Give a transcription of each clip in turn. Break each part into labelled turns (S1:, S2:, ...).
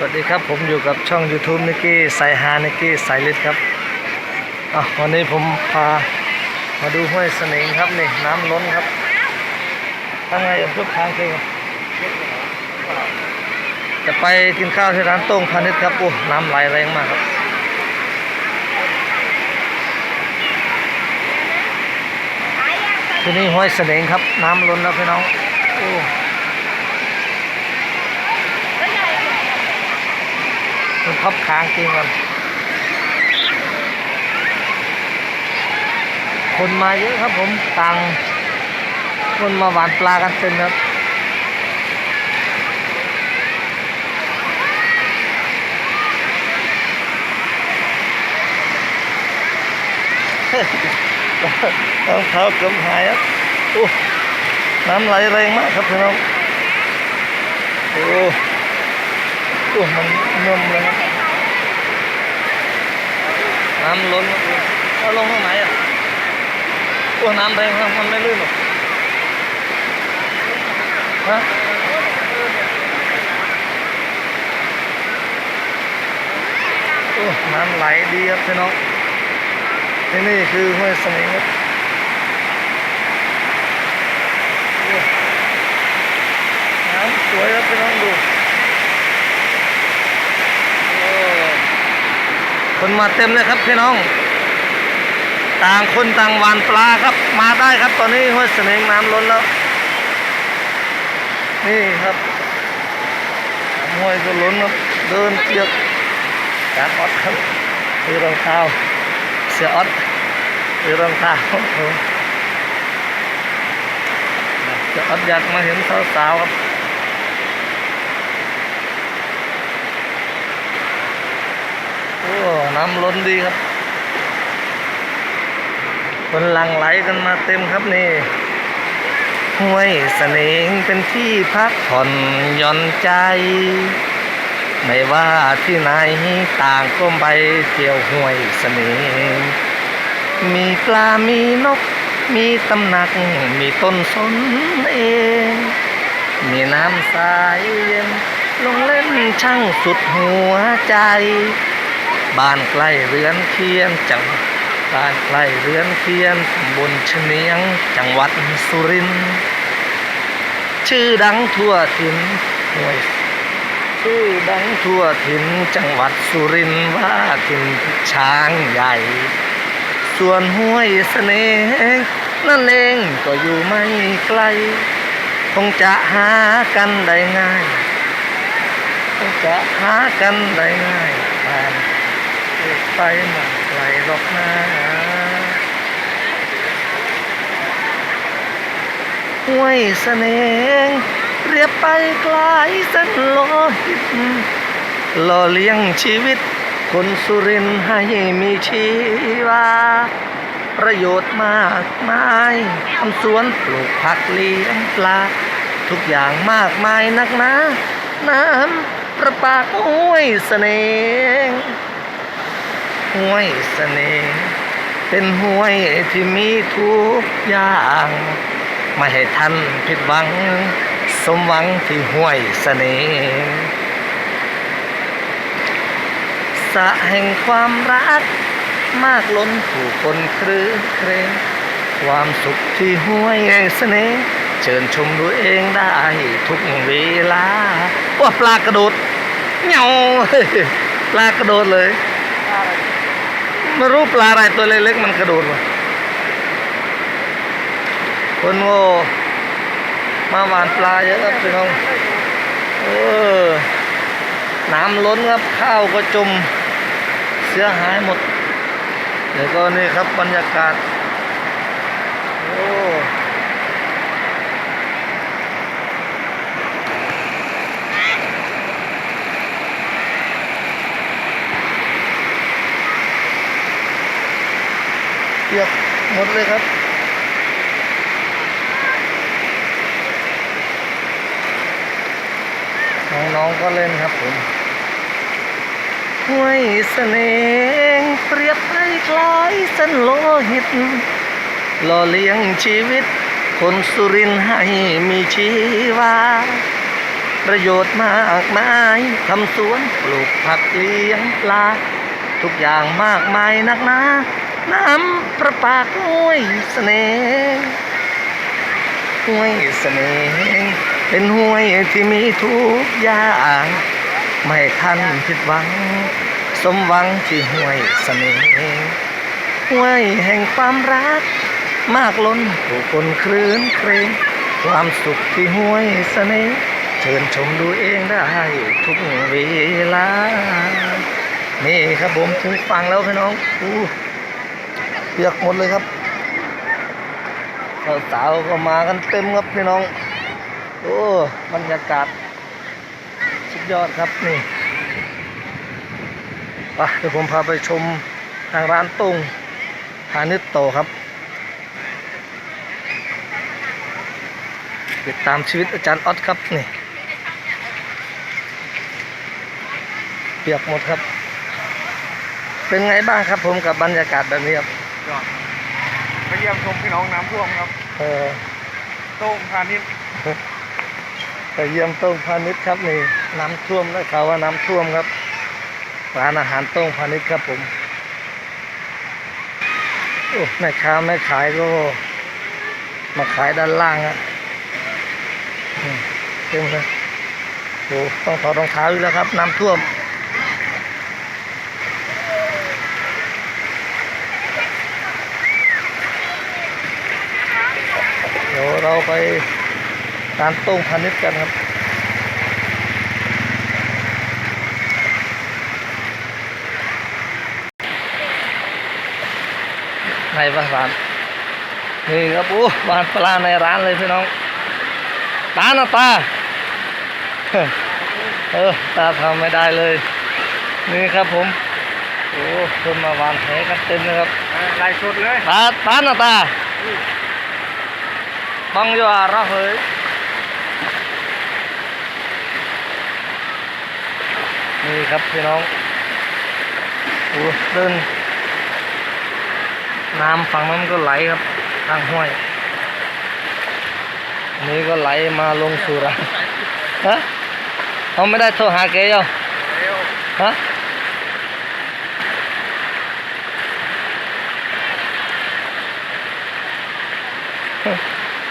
S1: สวัสดีครับผมอยู่กับช่อง YouTube นิกกี้สายฮานิกกี้สายลิดครับอะวันนี้ผมพามาดูห้วยเสนิงครับนี่น้ำล้นครับทำไงเอ่ยทุกทางเลยจะไปกินข้าวที่ร้านโต้งพาณิชย์ครับโอ้น้ำไหลแรงมากครับที่นี่ห้วยเสนิงครับน้ำล้นแล้วพี่น้องโอ้ มันพับค้างจริงกัน คนมาเยอะครับผมต่าง คนมาหวานปลากันเต็มครับรองเท้าเกือบหายครับน้ำไหลแรงมากครับพี่น้องโอ้ โอ้มันนมเลยครับน้ำล้นครับเอาลงข้างไหนอะโอ้น้ำแรงมันไม่ลื่นหรอกฮะโอ้น้ำไหลดีครับพี่น้องที่นี่คือห้วยสมิงครับน้ำสวยครับพี่น้องดูโอ้ คนมาเต็มเลยครับพี่น้อง ต่างคนต่างวานปลาครับ มาได้ครับตอนนี้ห้วยเสมิงน้ำล้นแล้ว นี่ครับห้วยก็ล้นครับเดินเปียกจากออดครับคือรองเท้าเสียออดหรือรองเท้าเสียออดอยากมาเห็นสาวๆครับโอ้น้ำล้นดีครับคนหลังไหลกันมาเต็มครับนี่ห้วยเสน่งเป็นที่พักผ่อนหย่อนใจ ไม่ว่าที่ไหนต่างก็ไปเที่ยวห้วยเสน่ห์มีปลา มีนก มีตำหนัก มีต้นสนเอง มีน้ำใสเย็นลงเล่นช่างสุดหัวใจ บ้านใกล้เรือนเคียนจังบ้านใกล้เรือนเคียนตำบนเฉนียง จังหวัดสุรินทร์ชื่อดังทั่วถิ่นห้วยชื่อดังทั่วถิ่นจังหวัดสุรินทร์ว่าถิ่นช้างใหญ่ ส่วนห้วยเสน่ห์นั่นเองก็อยู่ไม่ไกล คงจะหากันได้ง่าย คงจะหากันได้ง่ายผ่าน ไปมาไกลหรอกนะห้วยเสน่ห์เรียบไปไกลเส้นโลหิตหล่อเลี้ยงชีวิต คนสุรินให้มีชีวา ประโยชน์มากมายทำสวนปลูกผักเลี้ยงปลา ทุกอย่างมากมายนักนะ น้ำประปาห้วยเสน่ห์ ห้วยเสน่ห์เป็นห้วยที่มีทุกอย่าง ไม่ให้ท่านผิดหวัง สมหวังที่ห้วยเสน่ห์สะแห่งความรัก มากล้นผู้คนครื้นเครงความสุขที่ห้วยเสน่ห์เชิญชมดูเองได้ทุกเวลาว่าปลากระโดดเหงาปลากระโดดเลย ไม่รู้ปลาอะไรตัวเล็กๆมันกระโดดมาคนโง่มาหวานปลาเยอะครับพี่น้องเออน้ำล้นครับข้าวก็จมเสียหายหมดเดี๋ยวก็นี่ครับบรรยากาศโอ้ เปียกหมดเลยครับน้องๆก็เล่นครับผมห้วยเสน่ห์เปรียบให้คล้ายเส้นโลหิตหล่อเลี้ยงชีวิต คนสุรินให้มีชีวา ประโยชน์มากมายทำสวนปลูกผักเลี้ยงปลา ทุกอย่างมากมายนักหนา น้ำประปาห้วยเสน่ห์ห้วยเสน่ห์เป็นห้วยที่มีทุกอย่างไม่ท่านผิดหวัง สมหวังที่ห้วยเสน่ห์ห้วยแห่งความรัก มากล้นผู้คนคลื่นเครงความสุขที่ห้วยเสน่ห์เชิญชมดูเองได้ทุกเวลา นี่ครับผมถึงฟังแล้วพี่น้องอู้ ปียกหมดเลยครับสาวก็มากันเต็มครับพี่น้อง โอ้บรรยากาศ สุดยอดครับนี่ไปเดี๋ยวผมพาไปชมทางร้านตุ้งพาณิชโตครับ ติดตามชีวิตอาจารย์ออสครับนี่เปียกหมดครับ เป็นไงบ้างครับผมกับบรรยากาศแบบนี้ครับ
S2: ก็มาเยี่ยมชมพี่น้องน้ำท่วมครับ
S1: เออ
S2: โต้งพาณิชย์
S1: ไปเยี่ยมโต้งพาณิชย์ครับนี่น้ำท่วมแล้วข่าวว่าน้ำท่วมครับร้านอาหารโต้งพาณิชย์ครับผมโอ้แม่ค้าแม่ขายก็ มาขายด้านล่างอะอืมเต็มเลยโอ้ต้องถอดรองเท้าอีกแล้วครับ น้ำท่วม ดี๋ยวเราไปร้านโต้งพาณิชย์กันครับในร้านนี่ครับโอ้วานปลาในร้านเลยพี่น้อง ตาหน้าตา เออ ตาทำไม่ได้เลย นี่ครับผม โอ้คนมาวานแหกันเต็มเลยครับ
S2: ลายสดเลย
S1: ตา ตาหน้าตา บังอยู่อะเราเฮ้ยนี่ครับพี่น้องโอ้เดินน้ำฝั่งนั้นก็ไหลครับทางห้วยนนี้ก็ไหลมาลงสู่ร้าฮะเขาไม่ได้โทรหาแกยัง
S2: เร็ว
S1: ฮะ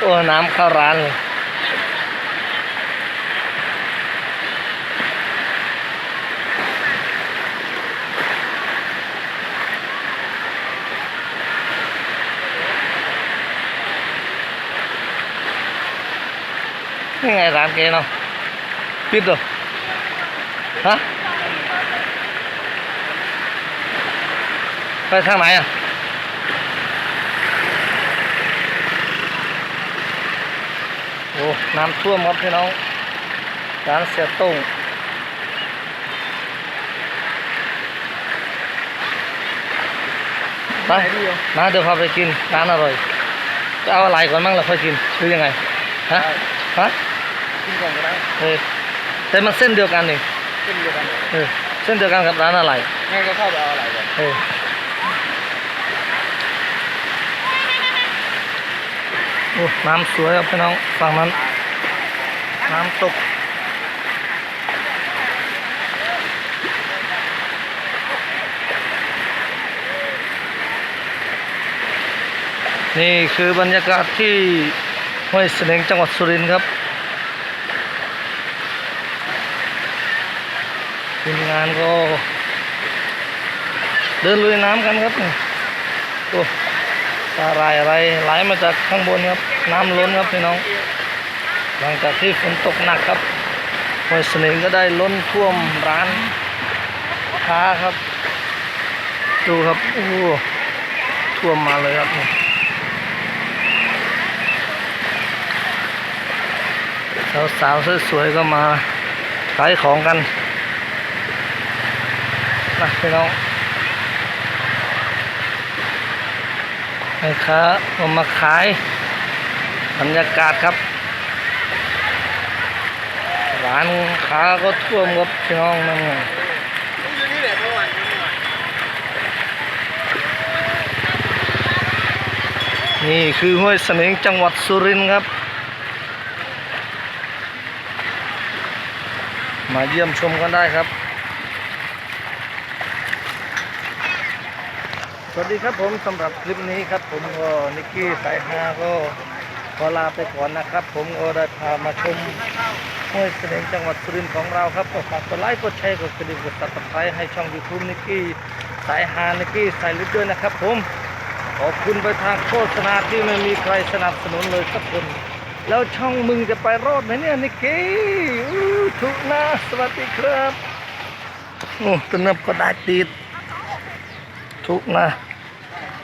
S1: โอ้น้ำเข้าร้านเลยนี่ไงร้านแกเนาะปิดเหรอฮะไปทางไหนอะ อ้น้ำท่วมครับพี่น้องร้านเสียตุ้งไป
S2: ไหนดีอะ
S1: มาเดี๋ยวพาไปกินร้านอร่อย จะเอาอะไรก่อนมั่งเราค่อยกินหรือยังไงฮะฮะ
S2: กินก่อนก็ได้
S1: เออแต่มันเส้นเดียวกันนี่
S2: เส้นเดียวกัน
S1: เออเส้นเดียวกันกับร้านอะไร
S2: งั้นก็เข้าไปเอาอะไรก่อน
S1: เออ อ้น้ำสวยครับพี่น้องฝั่งนั้น น้ำตกนี่คือบรรยากาศที่ห้วยเสนงจังหวัดสุรินทร์ครับทีมงานก็ เดินลุยน้ำกันครับโอ้ปลาไหลอะไรไหลมาจากข้างบนครับ น้ำล้นครับพี่น้อง หลังจากที่ฝนตกหนักครับห้วยเสนงก็ได้ล้นท่วมร้านค้าครับ ดูครับโอ้ท่วมมาเลยครับนี่สาวๆสวยๆก็มาขายของกันนะพี่น้องแม่ค้าเอามาขาย บรรยากาศครับร้านค้าก็ท่วมครับพี่น้องนั่นไง
S2: นี่
S1: คือห้วยเสนงจังหวัดสุรินทร์ครับ มาเยี่ยมชมกันได้ครับ สวัสดีครับผมสำหรับคลิปนี้ครับ ผมก็นิกกี้สายฮาก็ ขอลาไปก่อนนะครับ ผมก็ได้พามาชมห้วยเสน่ห์จังหวัดสุรินทร์ของเราครับก็ฝากกดไลค์กดแชร์กดกระดิ่งกดติดตามให้ช่องยูทูบนิกกี้สายฮานิกกี้สายลึกด้วยนะครับ ผมขอบคุณไปทางโฆษณาที่ไม่มีใครสนับสนุนเลยสักคน แล้วช่องมึงจะไปรอดไหมเนี่ยนิกกี้อู้ถูกนะสวัสดีครับ โอ้ตนับก็ได้ติดถูกนะ